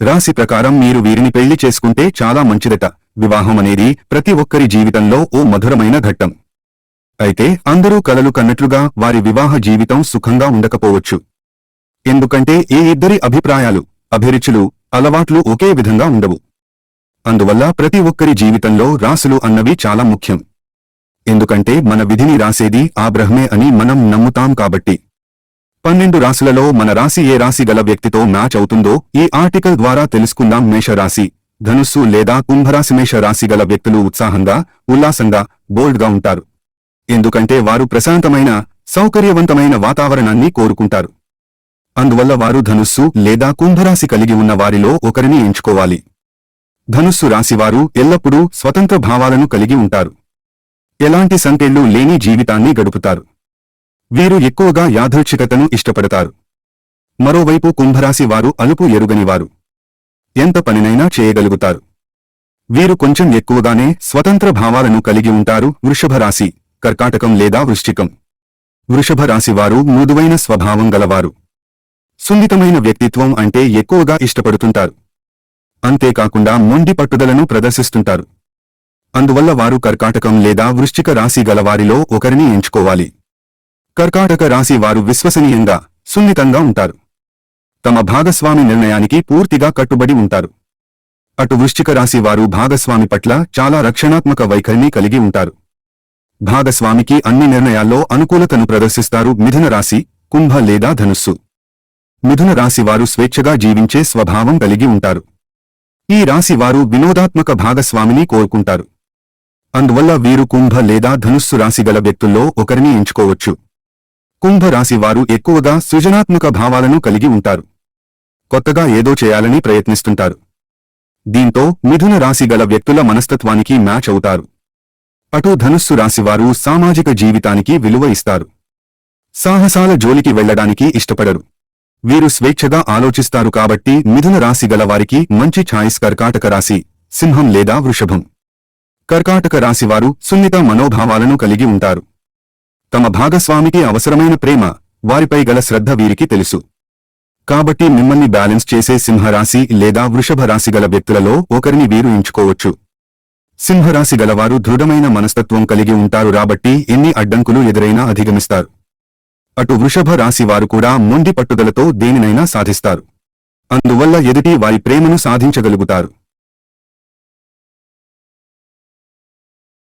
రాశి ప్రకారం మీరు వీరిని పెళ్ళి చేసుకుంటే చాలా మంచిదట. వివాహం అనేది ప్రతి ఒక్కరి జీవితంలో ఓ మధురమైన ఘట్టం. అయితే అందరూ కలలు కన్నట్లుగా వారి వివాహ జీవితం సుఖంగా ఉండకపోవచ్చు. ఎందుకంటే ఏ ఇద్దరి అభిప్రాయాలు అభిరుచులు అలవాట్లు ఒకే విధంగా ఉండవు. అందువల్ల ప్రతి ఒక్కరి జీవితంలో రాసులు అన్నవి చాలా ముఖ్యం. ఎందుకంటే మన విధిని రాసేది ఆ బ్రహ్మే అని మనం నమ్ముతాం కాబట్టి. పన్నెండు రాశులలో మన రాశి ఏ రాశి గల వ్యక్తితో మ్యాచ్ అవుతుందో ఈ ఆర్టికల్ ద్వారా తెలుసుకుందాం. మేషరాశి ధనుస్సు లేదా కుంభరాశి మేష రాశి గల వ్యక్తులు ఉత్సాహంగా ఉల్లాసంగా బోల్డ్గా ఉంటారు. ఎందుకంటే వారు ప్రశాంతమైన సౌకర్యవంతమైన వాతావరణాన్ని కోరుకుంటారు. అందువల్ల వారు ధనుస్సు లేదా కుంభరాశి కలిగి ఉన్న వారిలో ఒకరిని ఎంచుకోవాలి. ధనుస్సు రాశివారు ఎల్లప్పుడూ స్వతంత్ర భావాలను కలిగి ఉంటారు. ఎలాంటి సంకెళ్ళు లేని జీవితాన్ని గడుపుతారు. వీరు ఎక్కువగా యాదృచ్ఛికతను ఇష్టపడతారు. మరోవైపు కుంభరాశి వారు అలుపు ఎరుగనివారు. ఎంత పనినైనా చేయగలుగుతారు. వీరు కొంచెం ఎక్కువగానే స్వతంత్ర భావాలను కలిగి ఉంటారు వృషభరాశి కర్కాటకం లేదా వృశ్చికం. వృషభరాశివారు వారు మృదువైన స్వభావం గలవారు. సున్నితమైన వ్యక్తిత్వం అంటే ఎక్కువగా ఇష్టపడుతుంటారు. అంతేకాకుండా మొండి పట్టుదలను ప్రదర్శిస్తుంటారు. అందువల్ల వారు కర్కాటకం లేదా వృశ్చిక రాశి గలవారిలో ఒకరిని ఎంచుకోవాలి. కర్కాటక రాశి వారు విశ్వసనీయంగా సున్నితంగా ఉంటారు. తమ భాగస్వామి నిర్ణయానికి పూర్తిగా కట్టుబడి ఉంటారు. అటు వృశ్చిక రాశి వారు భాగస్వామి పట్ల చాలా రక్షణాత్మక వైఖరిని కలిగి ఉంటారు. భాగస్వామికి అన్ని నిర్ణయాల్లో అనుకూలతను ప్రదర్శిస్తారు మిథున రాశి కుంభ లేదా ధనుస్సు. మిథున రాశి వారు స్వేచ్ఛగా జీవించే స్వభావం కలిగి ఉంటారు. ఈ రాశి వారు వినోదాత్మక భాగస్వామిని కోరుకుంటారు. అందువల్ల వీరు కుంభ లేదా ధనుస్సు రాశి గల వ్యక్తుల్లో ఒకరిని ఎంచుకోవచ్చు. కుంభరాశి వారు ఎక్కువగా సృజనాత్మక భావాలను కలిగి ఉంటారు. కొత్తగా ఏదో చేయాలని ప్రయత్నిస్తుంటారు. దీంతో మిథున రాశి గల వ్యక్తుల మనస్తత్వానికి మ్యాచ్ అవుతారు. అటు ధనుస్సు రాశివారు సామాజిక జీవితానికి విలువ ఇస్తారు. సాహసాల జోలికి వెళ్ళడానికి ఇష్టపడరు. వీరు స్వేచ్ఛగా ఆలోచిస్తారు కాబట్టి మిథున రాశి గల వారికి మంచి ఛాయిస్ కర్కాటక రాశి సింహం లేదా వృషభం. కర్కాటక రాశివారు సున్నిత మనోభావాలను కలిగి ఉంటారు. తమ భాగస్వామికి అవసరమైన ప్రేమ వారిపై గల శ్రద్ధ వీరికి తెలుసు. కాబట్టి మిమ్మల్ని బ్యాలెన్స్ చేసే సింహరాశి లేదా వృషభ రాశి గల వ్యక్తులలో ఒకరిని వీరు ఎంచుకోవచ్చు. సింహరాశి గలవారు దృఢమైన మనస్తత్వం కలిగి ఉంటారు రాబట్టి ఎన్ని అడ్డంకులు ఎదురైనా అధిగమిస్తారు. అటు వృషభ రాశి వారు కూడా మొండి పట్టుదలతో దేనినైనా సాధిస్తారు. అందువల్ల ఎదుటి వారి ప్రేమను సాధించగలుగుతారు.